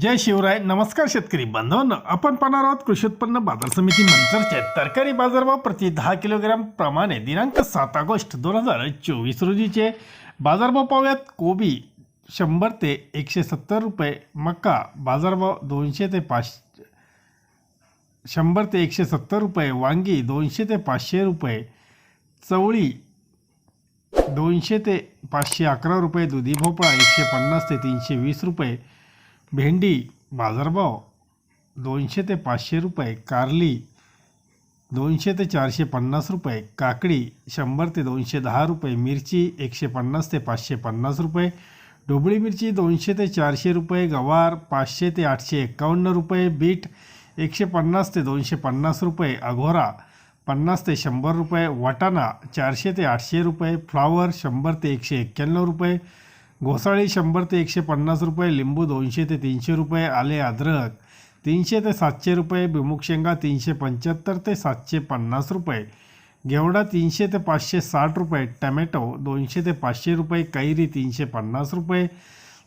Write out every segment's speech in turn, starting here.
जय शिवराय. नमस्कार शेतकरी बांधवांनो. आपण पाहणार आहोत कृषी उत्पन्न बाजार समिती मंचरचे तरकारी बाजारभाव प्रति दहा किलोग्रॅम प्रमाणे दिनांक सात ऑगस्ट दोन हजार चोवीस रोजीचे. बाजारभाव पाहूयात. कोबी शंभर ते एकशे सत्तर रुपये. मका बाजारभाव दोनशे ते पाच शंभर ते एकशे सत्तर रुपये. वांगी दोनशे ते पाचशे रुपये. चवळी दोनशे ते पाचशे अकरा रुपये. दुधी भोपळा एकशे पन्नास ते तीनशे वीस रुपये. भेंडी बाजारभाव दोनशे ते पाचशे रुपये. कारली दोनशे ते चारशे पन्नास रुपये. काकडी शंभर ते दोनशे दहा रुपये. मिरची एकशे पन्नास ते पाचशे पन्नास रुपये. ढोबळी मिरची दोनशे ते चारशे रुपये. गवार पाचशे ते आठशे एक्कावन्न रुपये. बीट एकशे पन्नास ते दोनशे पन्नास रुपये. अघोरा पन्नास ते शंभर रुपये. वाटाणा चारशे ते आठशे रुपये. फ्लावर शंभर ते एकशे एक्क्याण्णव रुपये. घोसाळी शंभर ते एकशे पन्नास रुपये, लिंबू दोनशे ते तीनशे रुपये, आले अद्रक तीनशे ते सातशे रुपये भिमुख शेंगा तीनशे पंच्याहत्तर ते सातशे पन्नास रुपये, घेवडा तीनशे ते पाचशे साठ रुपये, टमॅटो दोनशे ते पाचशे रुपये, कैरी तीनशे पन्नास रुपये,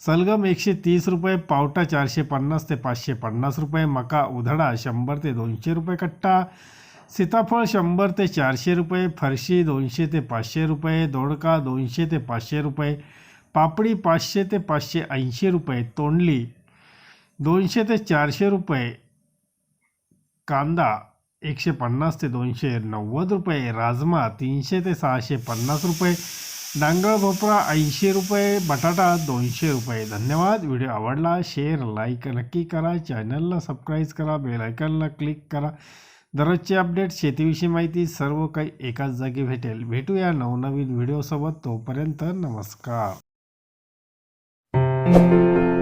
सलगम एकशे तीस रुपये, पावटा चारशे पन्नास ते पाचशे पन्नास रुपये, मका उधडा शंभर ते दोनशे रुपये कट्टा, सीताफळ शंभर ते चारशे रुपये, फरशी दोनशे ते पाचशे रुपये, दोडका दोनशे ते पाचशे रुपये पापडी पाचशे ते पाचशे ऐंशी रुपये तोंडली दोनशे ते चारशे रुपये कांदा एकशे पन्नास ते दोनशे नव्वद रुपये राजमा तीनशे ते सहाशे पन्नास रुपये डांगळ भोपळा ऐंशी रुपये बटाटा दोनशे रुपये. धन्यवाद. व्हिडिओ आवडला शेअर लाईक नक्की करा. चॅनलला सबस्क्राईब करा बेल क्लिक करा. दररोजचे अपडेट शेतीविषयी माहिती सर्व काही एकाच जागी भेटेल. भेटूया नवनवीन व्हिडिओसोबत. तोपर्यंत नमस्कार. you